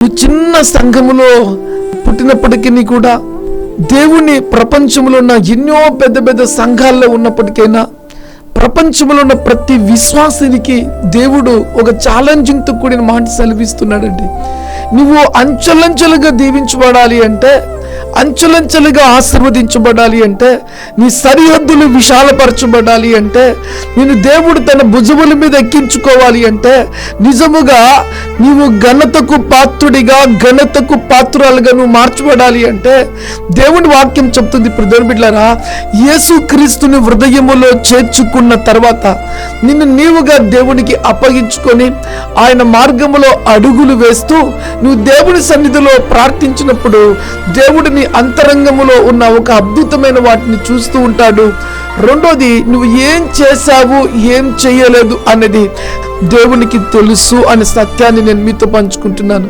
నువ్వు చిన్న సంఘములో పుట్టినప్పటికీ కూడా దేవుని ప్రపంచంలో ఉన్న ఎన్నో పెద్ద పెద్ద సంఘాల్లో ఉన్నప్పటికైనా ప్రపంచంలో ఉన్న ప్రతి విశ్వాసానికి దేవుడు ఒక ఛాలెంజింగ్తో కూడిన మాట సెలవిస్తున్నాడండి. నువ్వు అంచెలంచెలుగా దీవించబడాలి అంటే అంచెలంచెలుగా ఆశీర్వదించబడాలి అంటే నీ సరిహద్దులు విశాలపరచబడాలి అంటే నేను దేవుడు తన భుజముల మీద ఎక్కించుకోవాలి అంటే నిజముగా నీవు ఘనతకు పాత్రుడిగా ఘనతకు పాత్రురాలుగా నువ్వు మార్చబడాలి అంటే దేవుని వాక్యం చెప్తుంది ప్రధాన బిడ్డారా యేసు క్రీస్తుని హృదయములో చేర్చుకున్న తర్వాత నిన్ను నీవుగా దేవునికి అప్పగించుకొని ఆయన మార్గములో అడుగులు వేస్తూ నువ్వు దేవుని సన్నిధిలో ప్రార్థించినప్పుడు దేవుడిని అంతరంగములో ఉన్న ఒక అద్భుతమైన వాటిని చూస్తూ ఉంటాడు. రెండోది నువ్వు ఏం చేశావు ఏం చేయలేదు అనేది దేవునికి తెలుసు అనే సత్యాన్ని నేను మీతో పంచుకుంటున్నాను.